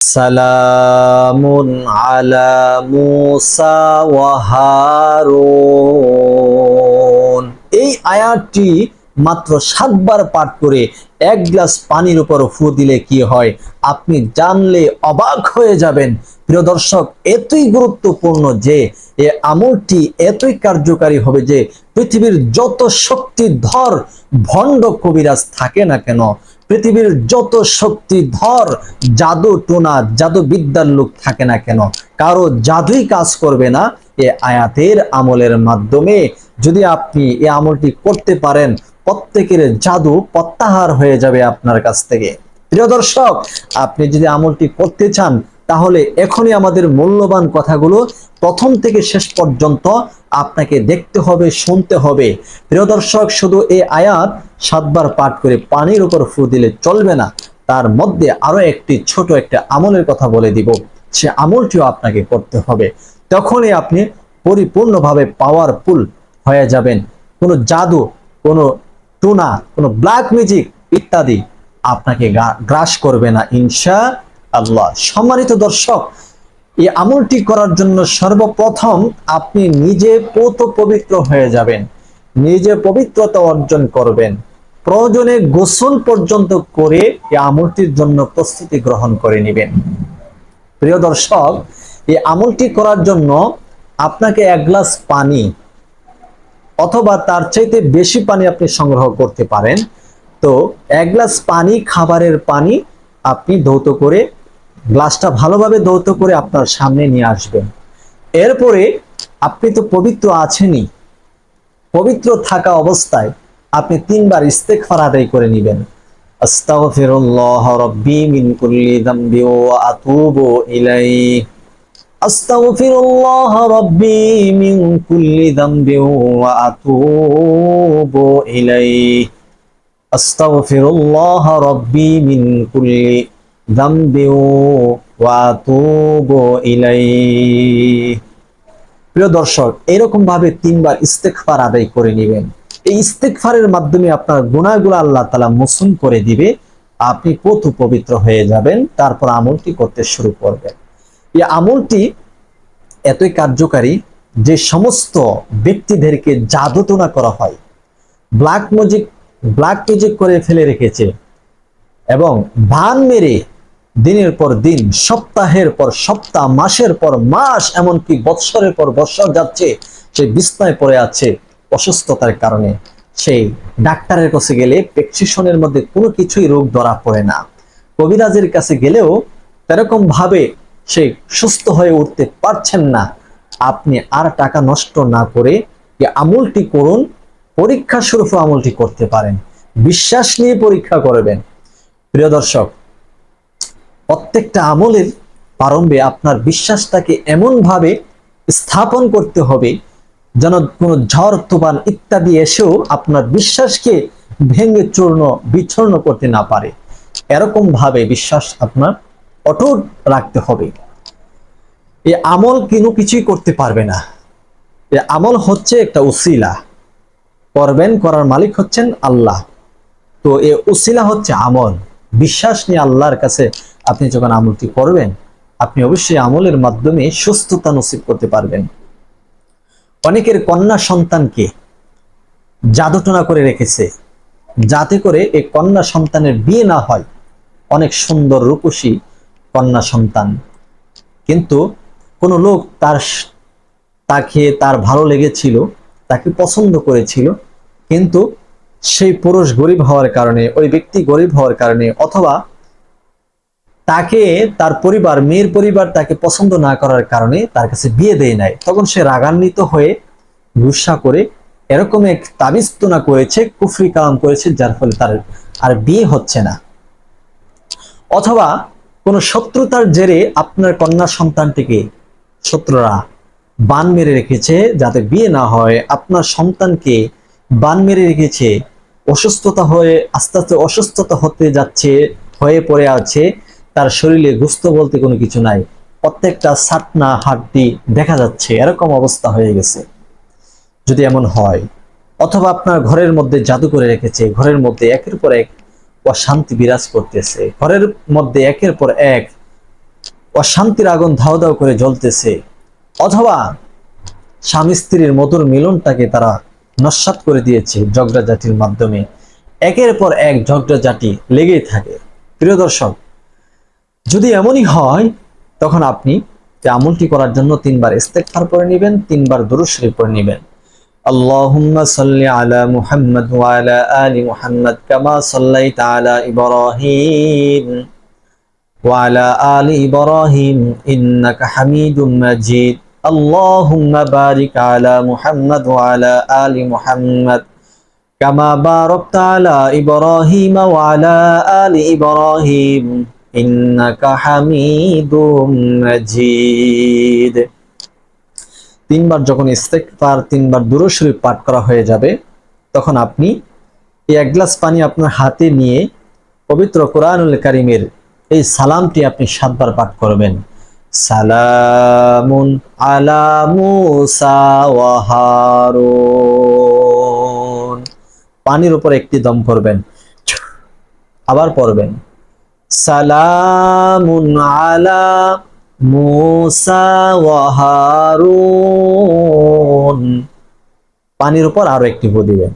সালামুন আলা মুসা ওয়া এই আয়াতটি মাত্র সাতবার পাঠ করে এক গ্লাস পানির উপর ফু দিলে কি হয়? আপনি জানলে অবাক হয়ে যাবেন। প্রিয় দর্শক, এতই গুরুত্বপূর্ণ যে, এ আমলটি এতই কার্যকারী হবে যে, পৃথিবীর যত শক্তিধর ভণ্ড কবিরাজ থাকে না কেন পৃথিবীর যত শক্তি ধর, জাদু টোনা, জাদু বিদ্যার লোক থাকে না কেন? কারও জাদুই কাজ করবে না এ আয়াতের আমলের মাধ্যমে। যদি আপনি এ আমলটি করতে পারেন, প্রত্যেকের জাদু প্রত্যাহার হয়ে যাবে আপনার কাছ থেকে। প্রিয় দর্শক, আপনি যদি আমলটি করতে চান, তাহলে এখনই আমাদের মূল্যবান কথাগুলো প্রথম থেকে শেষ পর্যন্ত আপনাকে দেখতে হবে, শুনতে হবে। প্রিয় দর্শক, শুধু এই আয়াত সাতবার পাঠ করে পানির উপর ফু দিলে চলবে না, তার মধ্যে আরও একটি ছোট একটা আমলের কথা বলে দিব। সে আমলটিও আপনাকে করতে হবে। তখনই আপনি পরিপূর্ণভাবে পাওয়ারফুল হয়ে যাবেন। কোনো জাদু, কোনো টুনা, কোনো ব্ল্যাক ম্যাজিক ইত্যাদি আপনাকে গ্রাস করবে না ইনশা আল্লাহ সম্মানিত দর্শক, এই আমলটি করার জন্য সর্বপ্রথম আপনি নিজে পোত পবিত্র হয়ে যাবেন। নিজে পবিত্রতা অর্জন করবেন। প্রয়োজনে গোসল পর্যন্ত করে এই আমলটির জন্য প্রস্তুতি গ্রহণ করে নেবেন। প্রিয় দর্শক, এই আমলটি করার জন্য আপনাকে এক গ্লাস পানি অথবা তার চাইতে বেশি পানি আপনি সংগ্রহ করতে পারেন। তো এক গ্লাস পানি, খাবারের পানি আপনি ধৌত করে গ্লাসটা ভালোভাবে ধৌত করে আপনার সামনে নিয়ে আসবেন। এরপরে আপনি তো পবিত্র আছেনই, পবিত্র থাকা অবস্থায় আপনি তিনবার ইস্তেগফার আদায় করে নেবেন। আস্তাগফিরুল্লাহ রাব্বি মিন কুল্লি যামবি ওয়া আতুবু ইলাইহি। আস্তাগফিরুল্লাহ রাব্বি মিন কুল্লি যামবি ওয়া আতুবু ইলাইহি। আস্তাগফিরুল্লাহ রাব্বি মিন কুল্লি যামবি ওয়া আতুবু ইলাইহি। প্রিয় দর্শক এরকম ভাবে তিনবার ইস্তেকফার আদায় করে নেবেন। এই ইস্তেকফারের মাধ্যমে আপনার গুণাগুলো আল্লাহ তালা মোসুন করে দিবে, আপনি পথু পবিত্র হয়ে যাবেন, তারপর আমলটি করতে শুরু করবেন। এই আমলটি এতই কার্যকারী যে সমস্ত ব্যক্তিদেরকে জাদুটনা করা হয়, ব্ল্যাক ম্যাজিক ব্ল্যাক ম্যাজিক করে ফেলে রেখেছে এবং ভান মেরে দিনের পর দিন, সপ্তাহের পর সপ্তাহ, মাসের পর মাস, এমনকি বৎসরের পর বৎসর যাচ্ছে, সে বিছনায় পড়ে আছে অসুস্থতার কারণে সেই ডাক্তারের কাছে গেলে প্রেসক্রিপশনের মধ্যে কোনো কিছুই রোগ ধরা পড়ে না। কবিরাজের কাছে গেলেও এরকম ভাবে সে সুস্থ হয়ে উঠতে পারছেন না। আপনি আর টাকা নষ্ট না করে এই আমলটি করুন, পরীক্ষা স্বরূপ আমলটি করতে পারেন। বিশ্বাস নিয়ে পরীক্ষা করবেন। প্রিয় দর্শক, প্রত্যেকটা আমলের প্রারম্ভে আপনার বিশ্বাসটাকে এমনভাবে স্থাপন করতে হবে যেন কোনো ঝড়, তুফান ইত্যাদি এসেও আপনার বিশ্বাসকে ভেঙে চূর্ণ, বিচ্ছন্ন করতে না পারে। এরকম ভাবে বিশ্বাস আপনার অটুট রাখতে হবে। এই আমল কোনো কিছুই করতে পারবে না। এই আমল হচ্ছে একটা উসিলা। করবেন, করার মালিক হচ্ছেন আল্লাহ। তো এ উসিলা হচ্ছে আমল। বিশ্বাস নিয়ে আল্লাহর কাছে আপনি যখন আমলটি করবেন, আপনি অবশ্যই আমলের মাধ্যমে সুস্থতা নসিব করতে পারবেন। অনেকের কন্যা সন্তানকে জাদুটনা করে রেখেছে। যাতে করে এই কন্যা সন্তানের বিয়ে না হয়। অনেক সুন্দর রূপসী কন্যা সন্তান। কিন্তু কোনো লোক তার তাকে তার ভালো লেগেছিল, তাকে পছন্দ করেছিল। কিন্তু সেই পুরুষ গরিব হওয়ার কারণে, ওই ব্যক্তি গরিব হওয়ার কারণে অথবা তাকে, তার পরিবার, মেয়ের পরিবার তাকে পছন্দ না করার কারণে তার কাছে বিয়ে দেয় নাই। তখন সে রাগান্বিত হয়ে গুসা করে এরকম এক তাবিস্তনা করেছে, কুফরি কালাম করেছে, যার ফলে তার আর বিয়ে হচ্ছে না। অথবা কোন শত্রুতার জেরে আপনার কন্যা সন্তানটিকে শত্রুরা বান মেরে রেখেছে যাতে বিয়ে না হয়। আপনার সন্তানকে বান মেরে রেখেছে, অসুস্থতা হয়ে আস্তে আস্তে অসুস্থতা হতে যাচ্ছে, হয়ে পড়ে আছে। তার শরীরে গুস্ত বলতে কোনো কিছু নাই। প্রত্যেকটা সাটনা হাড্ডি দেখা যাচ্ছে, এরকম অবস্থা হয়ে গেছে। যদি এমন হয়, অথবা আপনার ঘরের মধ্যে জাদু করে রেখেছে, ঘরের মধ্যে একের পর এক অশান্তি বিরাজ করতেছে, ঘরের মধ্যে একের পর এক অশান্তির আগুন ধাও ধাও করে জ্বলতেছে, অথবা স্বামী স্ত্রীর মধুর মিলনটাকে তারা নস্বাত করে দিয়েছে ঝগড়াঝাটির মাধ্যমে, একের পর এক ঝগড়াঝাটি লেগেই থাকে। প্রিয় দর্শক যদি এমনই হয়, তখন আপনি যে আমলটি করার জন্য তিনবার ইস্তেকফার করে নেবেন, তিনবার দুরুশরী পড়ে নেবেন। আল্লাহুম্মা সাল্লি আলা মুহাম্মদ ওয়া আলা আলি মুহাম্মদ কামা সাল্লাইতা আলা ইব্রাহিম ওয়া আলা আলি ইব্রাহিম ইন্নাকা হামিদুম মাজিদ। আল্লাহুম্মা বারিক আলা মুহাম্মদ ওয়া আলা আলি মুহাম্মদ কামা বারাকতা আলা ইব্রাহিম ওয়া আলা আলি ইব্রাহিম। তিনবার যখন ইস্তেকফার তিনবার দুরশরীফ পাঠ করা হয়ে যাবে, তখন আপনি এই এক গ্লাস পানি আপনার হাতে নিয়ে পবিত্র কোরআনুল কারিমের এই সালামটি আপনি সাতবার পাঠ করবেন। সালামুন আলামুসাওয়াহারুন পানির উপর একটি দম করবেন আবার পড়বেন। সালামুন আলা মুসা ওয়া হারুন। পানির উপর আরও একটি ফু দিবেন।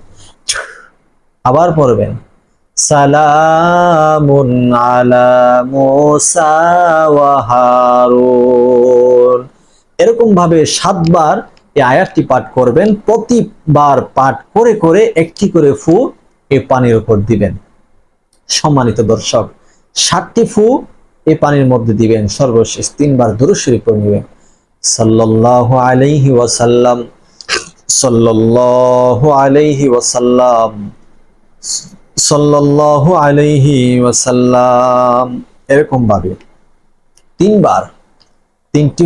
আবার পড়বেন। সালামুন আলা মুসা ওয়া হারুন। এরকম ভাবে সাতবার এই আয়াতটি পাঠ করবেন। প্রতিবার পাঠ করে করে একটি করে ফু এই পানির উপর দিবেন। সম্মানিত দর্শক ষাটটি ফু এই পানির মধ্যে দিবেন, সর্বশেষ তিনবার দুরূদ শরীফ পড়ে নেবেন। সাল্লাল্লাহু আলাইহি ওয়াসাল্লাম, সাল্লাল্লাহু আলাইহি ওয়াসাল্লাম, সাল্লাল্লাহু আলাইহি ওয়াসাল্লাম, এরকম ভাবে তিনবার, তিনটি,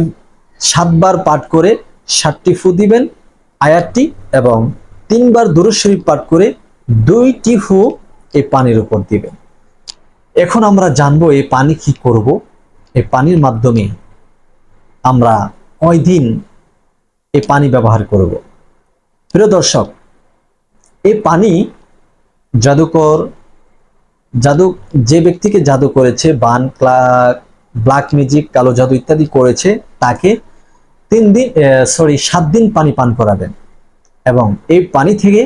সাতবার পাঠ করে সাতটি ফু দিবেন আয়াতটি এবং তিনবার দুরূদ শরীফ পাঠ করে দুইটি ফু এই পানির উপর দিবেন। এখন আমরা জানব এই পানি কি করব? এই পানির মাধ্যমে আমরা কয়দিন এই পানি ব্যবহার করব? প্রিয় দর্শক, এই পানি জাদুকর, জাদু, যে ব্যক্তিকে জাদু করেছে, বান, ক্লাক, ব্ল্যাক ম্যাজিক, কালো জাদু ইত্যাদি করেছে, তাকে তিন দিন সরি, সাত দিন পানি পান করাবেন এবং এই পানি থেকে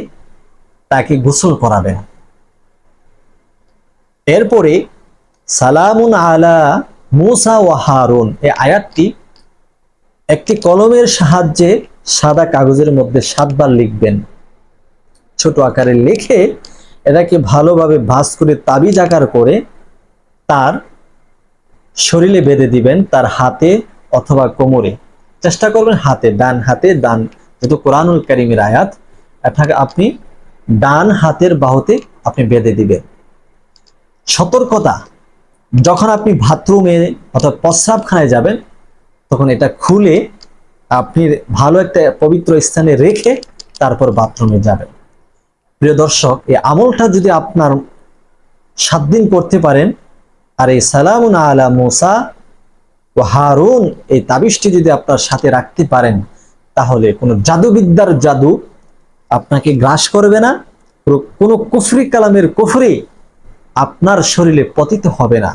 তাকে গোসল করাবেন। এরপরে সালামুন আলা মুসা ও হারুন। এই আয়াতটি একটি কলমের সাহায্যে সাদা কাগজের মধ্যে সাতবার লিখবেন। ছোট আকারে লিখে এটাকে ভালোভাবে ভাস করে তাবিজ আকার করে তার শরীরে বেঁধে দিবেন তার হাতে অথবা কোমরে। চেষ্টা করবেন হাতে, ডান হাতে, ডান, যেহেতু কোরআনুল করিমের আয়াত, এটাকে আপনি ডান হাতের বাহুতে আপনি বেঁধে দিবেন। সতর্কতা। যখন আপনি বাথরুমে অথবা প্রস্রাবখানায় যাবেন, তখন এটা খুলে আপনি ভালো একটা পবিত্র স্থানে রেখে তারপর বাথরুমে যাবেন। প্রিয় দর্শক, এই আমলটা যদি আপনার সাত দিন করতে পারেন, আর এই সালামুন আলা মুসা ও হারুন এই তাবিজটি যদি আপনার সাথে রাখতে পারেন, তাহলে কোনো জাদুবিদ্যার জাদু আপনাকে গ্রাস করবে না। কোনো কুফরি কালামের কুফরি আপনার শরীরে পতিত হবে না।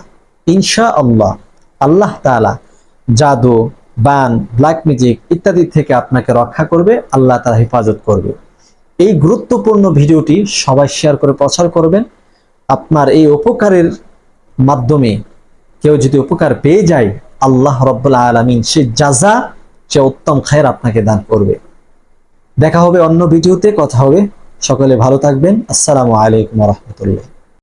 ইনশা আল্লাহ আল্লাহ তালা জাদু, বান ব্ল্যাক ম্যাজিক ইত্যাদি থেকে আপনাকে রক্ষা করবে, আল্লাহ তালা হেফাজত করবে। এই গুরুত্বপূর্ণ ভিডিওটি সবাই শেয়ার করে প্রচার করবেন। আপনার এই উপকারের মাধ্যমে কেউ যদি উপকার পেয়ে যায়, আল্লাহ রব্বুল্লাহ আলমিন সে যাজা সে উত্তম খায়ের আপনাকে দান করবে। দেখা হবে অন্য ভিডিওতে, কথা হবে। সকলে ভালো থাকবেন। আসসালামু আলাইকুম রহমতুল্লাহ।